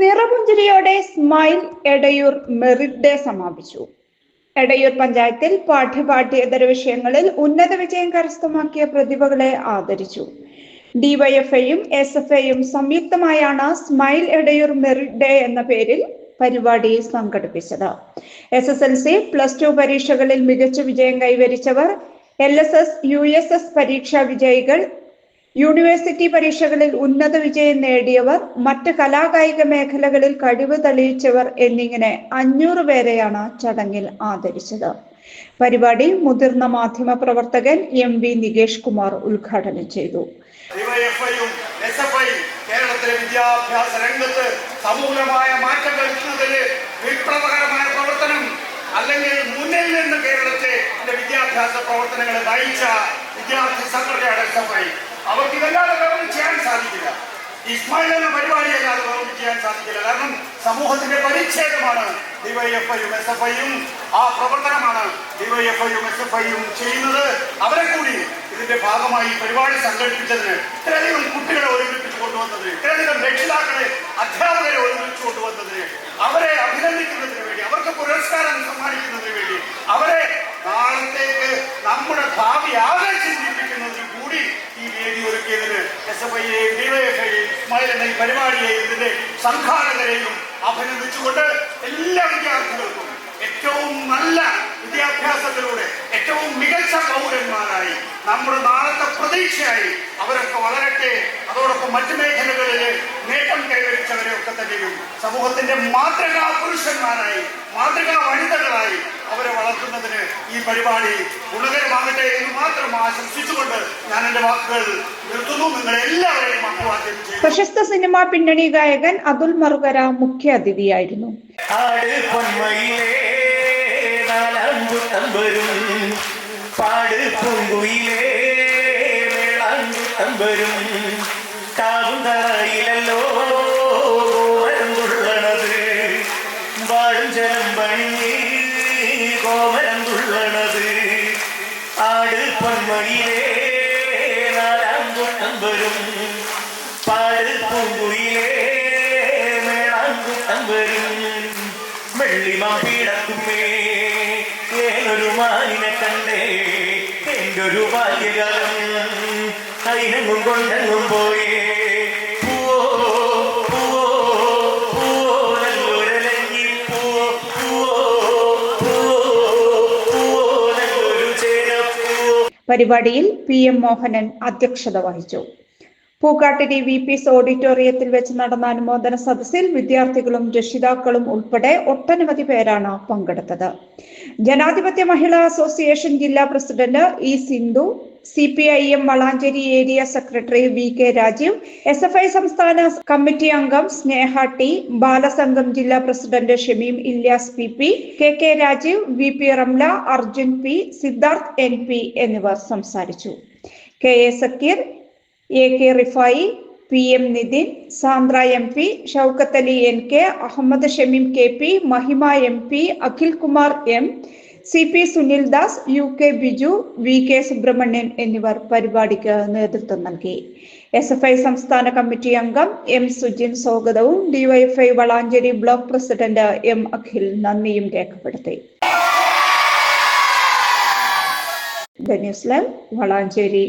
നിറപുഞ്ചിരിയോടെ smile Edayur merit day സമാപിച്ചു. എടയൂർ പഞ്ചായത്തിൽ പാഠ്യപാഠ്യേതര വിഷയങ്ങളിൽ ഉന്നത വിജയം കരസ്ഥമാക്കിയ പ്രതിഭകളെ ആദരിച്ചു. ഡിവൈഎഫ്ഐയും എസ് എഫ് ഐയും സംയുക്തമായാണ് സ്മൈൽ എടയൂർ മെറിറ്റ് ഡേ എന്ന പേരിൽ പരിപാടി സംഘടിപ്പിച്ചത്. S S L C plus two പരീക്ഷകളിൽ മികച്ച വിജയം കൈവരിച്ചവർ L S S U S S പരീക്ഷാ വിജയികൾ യൂണിവേഴ്സിറ്റി പരീക്ഷകളിൽ ഉന്നത വിജയം നേടിയവർ മറ്റ് കലാകായിക മേഖലകളിൽ കഴിവ് തെളിയിച്ചവർ എന്നിങ്ങനെ അഞ്ഞൂറ് പേരെയാണ് ചടങ്ങിൽ ആദരിച്ചത്. പരിപാടി മുതിർന്ന മാധ്യമ പ്രവർത്തകൻ എം വി നികേഷ് കുമാർ ഉദ്ഘാടനം ചെയ്തു. കേരളത്തിലെ വിദ്യാഭ്യാസ രംഗത്ത് സമൂലമായ മാറ്റങ്ങൾ വരുത്തുന്നതിന് പ്രവർത്തനം അല്ലെങ്കിൽ മുന്നിൽ നിന്ന് കേരളത്തെ വിദ്യാഭ്യാസ പ്രവർത്തനങ്ങളെ നയിച്ച വിദ്യാർത്ഥി സംഘടനയാണ് എസ് എഫ് ഐ അവർക്ക് ഇതല്ലാതെ ഗവൺമെന്റ് ചെയ്യാൻ സാധിക്കില്ല. ഇസ്മായിൽ എന്ന പരിപാടി അല്ലാതെ ഗവൺമെന്റ് ചെയ്യാൻ സാധിക്കില്ല. കാരണം സമൂഹത്തിന്റെ പരിച്ഛേദമാണ് ഡിവൈഎഫ്ഐയും എസ് എഫ് ഐയും ആ പ്രവർത്തനമാണ് ഡിവൈഎഫ്ഐയും എസ് എഫ് ഐയും ചെയ്യുന്നത്. അവരെ കൂടി ഇതിന്റെ ഭാഗമായി പരിപാടി സംഘടിപ്പിച്ചതിന് ഇത്രയധികം കുട്ടികളെ ഒരുമിപ്പിച്ചു കൊണ്ടുവന്നതിന് ഇത്രയധികം രക്ഷിതാക്കളെ അധ്യാപകരെ ഒരുമിച്ച് കൊണ്ടുവന്നതിന് അവരെ അഭിനന്ദിക്കുന്നതിന് വേണ്ടി അവർക്ക് പുരസ്കാരം സമ്മാനിക്കുന്നതിന് വേണ്ടി അവരെ നാളത്തേക്ക് നമ്മുടെ ഭാവി ആകെ എസ് എഫ് ഐയെയും ഡിവൈഎഫ്ഐയെയും ഈ പരിപാടിയെയും ഇതിന്റെ സംഘാടകരെയും അഭിനന്ദിച്ചുകൊണ്ട് എല്ലാ വിദ്യാർത്ഥികൾക്കും ഏറ്റവും നല്ല വിദ്യാഭ്യാസത്തിലൂടെ ഏറ്റവും മികച്ച പൗരന്മാരായി നമ്മുടെ നാളത്തെ പ്രതീക്ഷയായി അവരൊക്കെ വളരട്ടെ. അതോടൊപ്പം മറ്റു മേഖലകളിൽ നേട്ടം കൈവരിച്ചവരെയൊക്കെ തന്നെയും സമൂഹത്തിന്റെ മാതൃകാ പുരുഷന്മാരായി മാതൃകാ വനിതകളായി അവരെ വളർത്തുന്നതിന് ഈ പരിപാടി ഗുണകരമാകട്ടെ എന്ന് മാത്രം ആശംസിച്ചുകൊണ്ട് ഞാൻ എന്റെ വാക്കുകൾ നിർത്തുന്നു. നിങ്ങളെ എല്ലാവരെയും അഭിവാദ്യം പ്രശസ്ത സിനിമാ പിന്നണി ഗായകൻ അതുൽ മറുകര മുഖ്യ അതിഥിയായിരുന്നു. പാട് പൂങ്കുയിലേ കാവും തറയിലല്ലോ വാഴും ജലം പണിഞ്ഞ് നാലാങ്കുട്ടം വരും പാട് പൂങ്കുയിലേ മേളാങ്കുട്ടം വരും വെള്ളിമാപ്പിടക്കുമേ ഏതൊരു മാനിനെ കണ്ടേ എന്റെ ഒരു ബാല്യകാലം അതിനെങ്ങും കൊണ്ടെങ്ങും പോയേ. പരിപാടിയിൽ പി എം മോഹനൻ അധ്യക്ഷത വഹിച്ചു. പൂക്കാട്ടിരി വി പി എസ് ഓഡിറ്റോറിയത്തിൽ വെച്ച് നടന്ന അനുമോദന സദസ്സിൽ വിദ്യാർത്ഥികളും രക്ഷിതാക്കളും ഉൾപ്പെടെ ഒട്ടനവധി പേരാണ് പങ്കെടുത്തത്. ജനാധിപത്യ മഹിളാ അസോസിയേഷൻ ജില്ലാ president E Sindhu C P I M Valanchery area secretary V K Rajeev S F I സംസ്ഥാന കമ്മിറ്റി അംഗം സ്നേഹ ടി ബാലസംഘം ജില്ലാ president Shameem Ilyas P P K K Rajeev V P Ramla Arjun P Siddharth N P എന്നിവർ സംസാരിച്ചു. K A Zakir A K Rifai P M Nithin Sandra M P Shoukath Ali N K Ahammed Shameem K P Mahima M P Akhil Kumar M C P Sunil Das U K Biju V K Subrahmanian എന്നിവർ പരിപാടിക്ക് നേതൃത്വം നൽകി. S F I സംസ്ഥാന committee അംഗം M Sujin സ്വാഗതവും DYFI Valanchery block president M Akhil നന്ദിയും രേഖപ്പെടുത്തി. News live Valanchery.